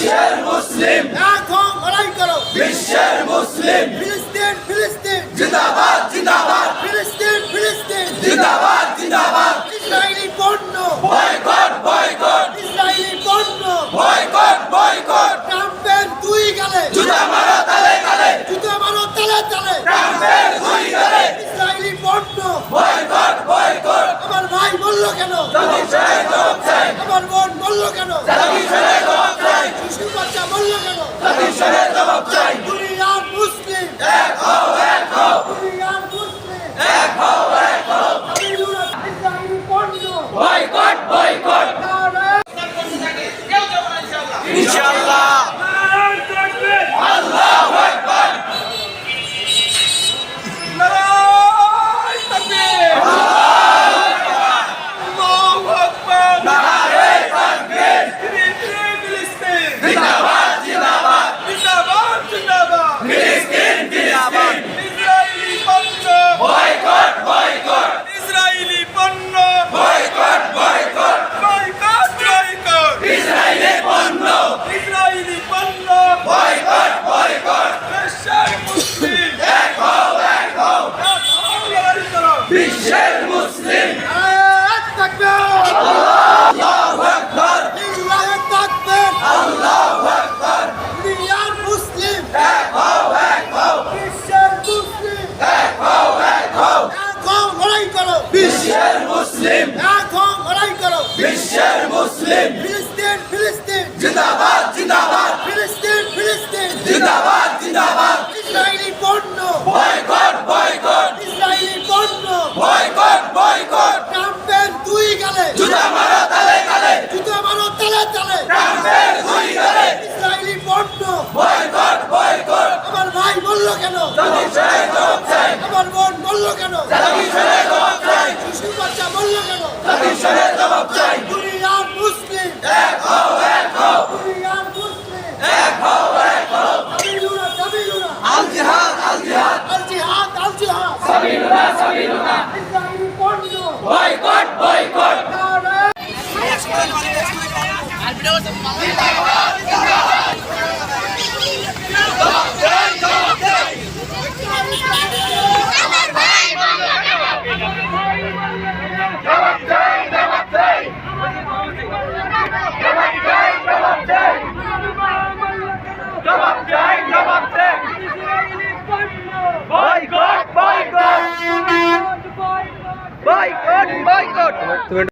বিশ্বের মুসলিম। এখন লড়াই করো। বিশ্বের মুসলিম। ফিলিস্তিন ফিলিস্তিন। জিন্দাবাদ জিন্দাবাদ। ফিলিস্তিন ফিলিস্তিন। জিন্দাবাদ জিন্দাবাদ। ইসরায়েলি পণ্য। Boycott boycott. ইসরায়েলি পণ্য। Boycott boycott. ট্রাম্পের দুই গালে। জুতা মারো তালে তালে। জুতা মারো তালে তালে। ট্রাম্পের দুই গালে। ইসরায়েলি পণ্য। Boycott boycott. আমার ভাই বলল কেন? আমার বোন বলল কেন? বলল কেন? জবাব চাই। বিশ্বের মুসলিম। বিশ্বের মুসলিম। বিশ্বের মুসলিম। ফিলিস্তিন ফিলিস্তিন। জিন্দাবাদ। Boycott, boycott. Al video se mamó. তুমি